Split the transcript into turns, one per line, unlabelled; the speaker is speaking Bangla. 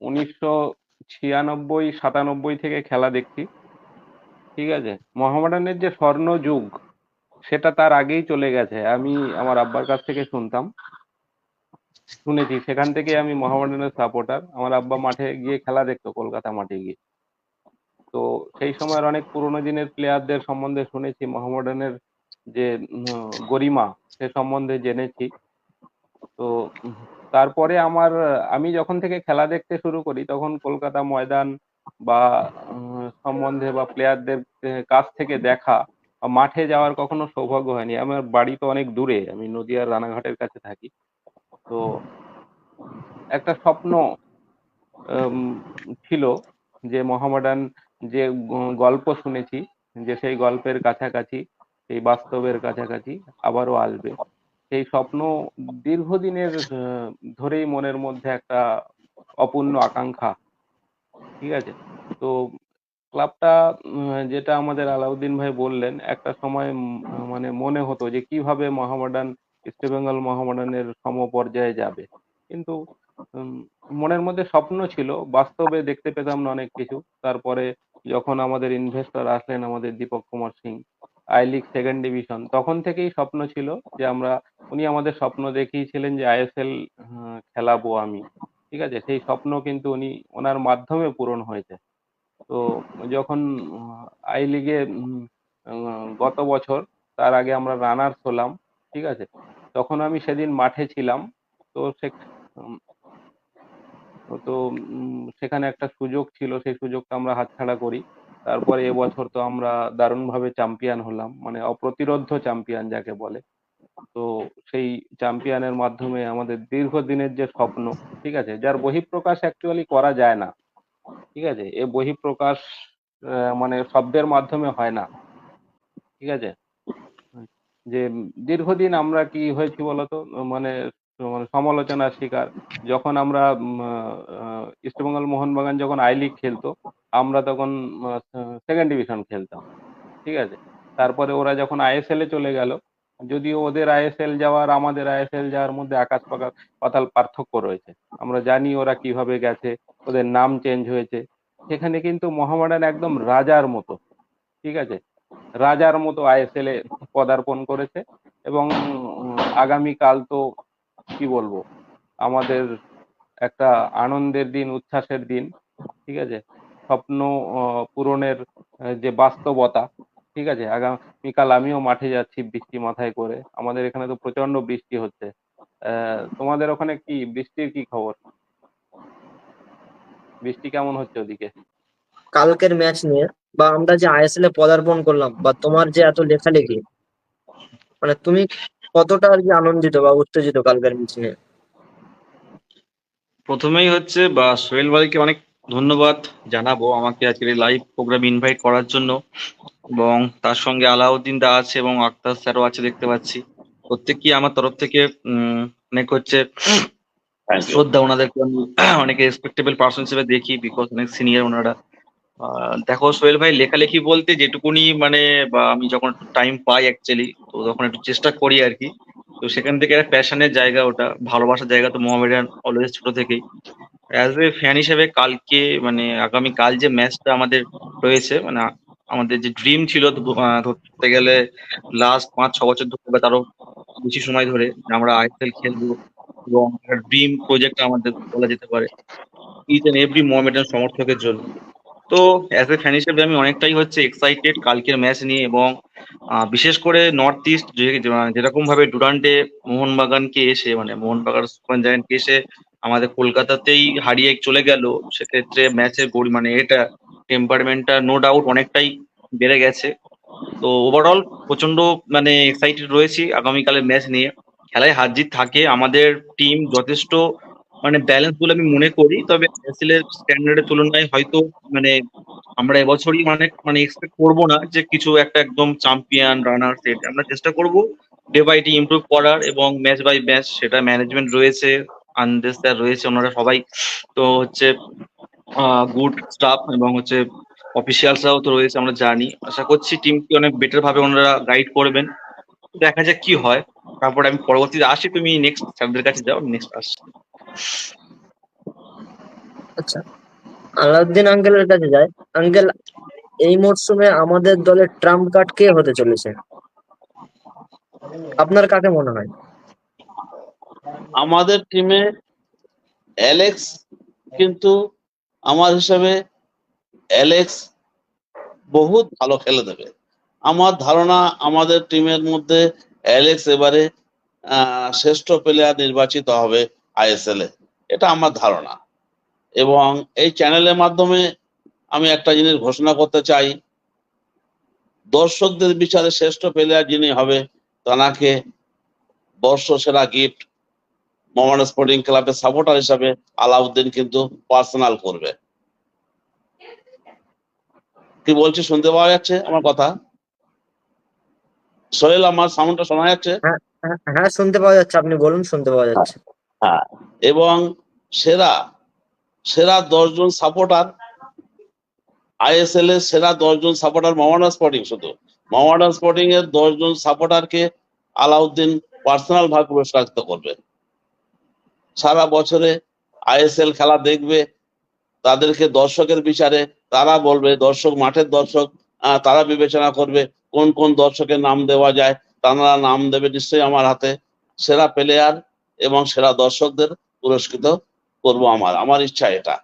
উনিশশো ছিয়ানব্বই, সাতানব্বই থেকে খেলা দেখছি। ঠিক আছে? মোহামেডানের যে স্বর্ণ যুগ, সেটা তার আগেই চলে গেছে। আমি আমার আব্বার কাছ থেকে শুনতাম। শুনেছি। সেখান থেকে আমি মোহামেডানের সাপোর্টার আমার আব্বা মাঠে গিয়ে খেলা দেখতো, কলকাতা মাঠে গিয়ে। তো সেই সময়ের অনেক পুরোনো দিনের প্লেয়ারদের সম্বন্ধে শুনেছি। মোহামেডানের যে গরিমা, সে সম্বন্ধে জেনেছি। তো তারপরে আমার, আমি যখন থেকে খেলা দেখতে শুরু করি, তখন কলকাতা ময়দান বা সম্বন্ধে বা প্লেয়ারদের কাছ থেকে দেখা মাঠে যাওয়ার কখনো সৌভাগ্য হয়নি। আমার বাড়ি তো অনেক দূরে, আমি নদিয়ার রানাঘাটের কাছে থাকি। তো একটা স্বপ্ন ছিল যে মোহামেডান যে গল্প শুনেছি, যে সেই গল্পের কাছাকাছি, সেই বাস্তবের কাছাকাছি আবারও আসবে। সেই স্বপ্ন দীর্ঘদিনের ধরেই মনের মধ্যে একটা অপূর্ণ আকাঙ্ক্ষা। ঠিক আছে? তো ক্লাবটা যেটা আমাদের আলাউদ্দিন ভাই বললেন, একটা সময় মানে মনে হতো যে কীভাবে মোহামেডান ইস্ট বেঙ্গল মোহামেডানের সমপর্যায়ে যাবে। কিন্তু মনের মধ্যে স্বপ্ন ছিল, বাস্তবে দেখতে পেতাম না অনেক কিছু। তারপরে যখন আমাদের ইনভেস্টর আসলেন আমাদের Dipak Kumar Singh I League second division তখন থেকেই স্বপ্ন ছিল যে আমরা উনি আমাদের স্বপ্ন দেখিয়েছিলেন যে আইএসএল খেলাবো আমি। ঠিক আছে? সেই স্বপ্ন কিন্তু উনি ওনার মাধ্যমে পূরণ হয়েছে। তো যখন আই লিগে গত বছর তার আগে আমরা রানার্স হলাম, ঠিক আছে? তখন আমি সেদিন মাঠে ছিলাম। তো সে তো সেখানে একটা সুযোগ ছিল। সেই সুযোগটা আমরা হাতছাড়া করি। তারপরে এবছর তো আমরা দারুণভাবে চ্যাম্পিয়ন হলাম। মানে অপ্রতিরোধ্য চ্যাম্পিয়ন যাকে বলে। তো সেই চ্যাম্পিয়নের মাধ্যমে আমাদের দীর্ঘদিনের যে স্বপ্ন, ঠিক আছে? যার বহিঃপ্রকাশ অ্যাকচুয়ালি করা যায় না, ঠিক আছে? এ বহিঃপ্রকাশ মানে শব্দের মাধ্যমে হয় না, ঠিক আছে? যে দীর্ঘদিন আমরা কি হয়েছি বলতো? মানে মানে সমালোচনার শিকার। যখন আমরা ইস্টবেঙ্গল মোহনবাগান যখন আই লিগ খেলতো, আমরা তখন সেকেন্ড ডিভিশন খেলতাম, ঠিক আছে? তারপরে ওরা যখন আইএসএল এ চলে গেল যদিও ওদের আইএসএল যাওয়ার, আমাদের আইএসএল যাওয়ার মধ্যে আকাশ পাকা পাতাল পার্থক্য রয়েছে। আমরা জানি ওরা কীভাবে গেছে, ওদের নাম চেঞ্জ হয়েছে। সেখানে কিন্তু মোহামেডান একদম রাজার মতো, ঠিক আছে? রাজার মতো আইএসএল এ পদার্পণ করেছে এবং আগামীকাল তো কি বলব, আমাদের একটা আনন্দের দিন, উচ্ছ্বাসের দিন, ঠিক আছে? স্বপ্ন পূরণের যে বাস্তবতা ঠিক আছে? আগামীকাল আমিও মাঠে যাচ্ছি বৃষ্টি মাথায় করে। আমাদের এখানে তো প্রচণ্ড বৃষ্টি হচ্ছে। আহ, তোমাদের ওখানে কি বৃষ্টির কি খবর? বৃষ্টি কেমন হচ্ছে ওদিকে?
কালকের ম্যাচ নিয়ে বা আমরা যে আইএসএল এ পদার্পণ করলাম বা তোমার যে এত লেখালেখি মানে তুমি কতটা আর কি আনন্দিত বা উত্তেজিত কালকের ম্যাচ নিয়ে?
প্রথমেই হচ্ছে বা সোহেল ভাইকে অনেক ধন্যবাদ জানাব আমাকে আজকের লাইভ প্রোগ্রাম ইনভাইট করার জন্য। এবং তার সঙ্গে আলাউদ্দিন দা আছে এবং আক্তার স্যারও আছে দেখতে পাচ্ছি। প্রত্যেকই আমার তরফ থেকে অনেক হচ্ছে শ্রদ্ধা ওনাদেরকে আমি অনেকে রেসপেক্টেবল পার্সন হিসেবে দেখি বিকজ অনেক সিনিয়র ওনারা। দেখো সোহেল ভাই লেখালেখি বলতে যেটুকুনি মানে বা আমি যখন টাইম পাই অ্যাকচুয়ালি তো তখন একটু চেষ্টা করি আর কি। তো সেখান থেকে একটা প্যাশনের জায়গা ওটা ভালোবাসার জায়গা তো মোহামেডান অলওয়েজ ছোট থেকেই। অ্যাজ এ ফ্যান হিসেবে কালকে মানে আগামী কাল যে ম্যাচটা আমাদের রয়েছে মানে আমাদের যে ড্রিম ছিল ধরতে গেলে লাস্ট পাঁচ, ছ বছর ধরে বা তারও বেশি সময় ধরে আমরা আইপিএল খেলব এবং ড্রিম প্রজেক্ট আমাদের বলা যেতে পারে ইচ এন্ড এভরি মোহামেডান সমর্থকের জন্য। তো অ্যাজ এ ফ্যান হিসেবে আমি অনেকটাই হচ্ছে এক্সাইটেড কালকের ম্যাচ নিয়ে এবং বিশেষ করে নর্থ ইস্ট যেরকম ভাবে ডুরান্ডে মোহনবাগানকে এসে মানে মোহনবাগান সুপার জায়ান্টকে এসে আমাদের কলকাতাতেই হারিয়ে চলে গেল, সেক্ষেত্রে ম্যাচের গড়ি মানে এটা টেম্পারমেন্টটা নো ডাউট অনেকটাই বেড়ে গেছে। তো ওভারঅল প্রচণ্ড মানে এক্সাইটেড রয়েছি আগামীকালের ম্যাচ নিয়ে। খেলায় হার জিত থাকে, আমাদের টিম যথেষ্ট মানে ব্যালেন্স বলে আমি মনে করি, তবে আইএসএল এর স্ট্যান্ডার্ডের তুলনায় হয়তো মানে আমরা এবছরই অনেক মানে এক্সপেক্ট করব না যে কিছু একটা একদম চ্যাম্পিয়ন রানার সেট আমরা চেষ্টা করব ডে বাই ডে ইমপ্রুভ করার এবং ম্যাচ বাই ম্যাচ সেটা ম্যানেজমেন্ট রয়েছে আন্দেশ স্যার রয়েছে ওনারা সবাই। তো হচ্ছে গুড স্টাফ এবং হচ্ছে অফিসিয়ালসরাও তো রয়েছে আমরা জানি। আশা করছি টিমকে অনেক বেটার ভাবে ওনারা গাইড করবেন। দেখা যাক কি হয়। তারপরে আমি পরবর্তীতে আসি। তুমি নেক্সট স্যারদের কাছে যাও নেক্সট আসছি।
আচ্ছা। আলাউদ্দিন আঙ্কেলের কাছে যায় আঙ্কেল এই মরশুমে আমাদের দলের ট্রাম্প কার্ড কে হতে চলেছে? আপনার কাকে মনে হয়?
আমাদের টিমে অ্যালেক্স কিন্তু আমার হিসাবে অ্যালেক্স বহুত ভালো খেলে দেবে আমার ধারণা আমাদের টিমের মধ্যে অ্যালেক্স এবারে শ্রেষ্ঠ প্লেয়ার নির্বাচিত হবে আইএসএল এ। এটা আমার ধারণা। এবং এই চ্যানেলের মাধ্যমে আমি একটা জিনিস ঘোষণা করতে চাই। দর্শকদের বিচারে শ্রেষ্ঠ প্লেয়ার যিনি হবে, তানাকে বর্ষসেরা গিফট মোহামেডান স্পোর্টিং ক্লাবের সাপোর্টার হিসাবে আলাউদ্দিন কিন্তু পার্সোনাল করবে। কি বলছি শুনতে পাওয়া যাচ্ছে আমার কথা? সোহেল আমার সাউন্ডটা শোনা যাচ্ছে?
হ্যাঁ হ্যাঁ শুনতে পাওয়া যাচ্ছে আপনি বলুন শুনতে পাওয়া যাচ্ছে।
হ্যাঁ এবং সেরা সেরা দশজন সাপোর্টার আইএসএল এর সেরা দশজন সাপোর্টার মোহামেডান স্পোর্টিং শুধু। মোহামেডান স্পোর্টিং এর দশজন সাপোর্টারকে আলাউদ্দিন পার্সোনাল ভাবে পুরস্কৃত করবে। সারা বছরে আইএসএল খেলা দেখবে, তাদেরকে দর্শকের বিচারে তারা বলবে, দর্শক, মাঠের দর্শক তারা বিবেচনা করবে কোন কোন দর্শকের নাম দেওয়া যায়, তারা নাম দেবে নিশ্চয়ই আমার হাতে। সেরা প্লেয়ার এবং সেরা দর্শকদের পুরস্কৃত করব আমার আমার ইচ্ছা এটা।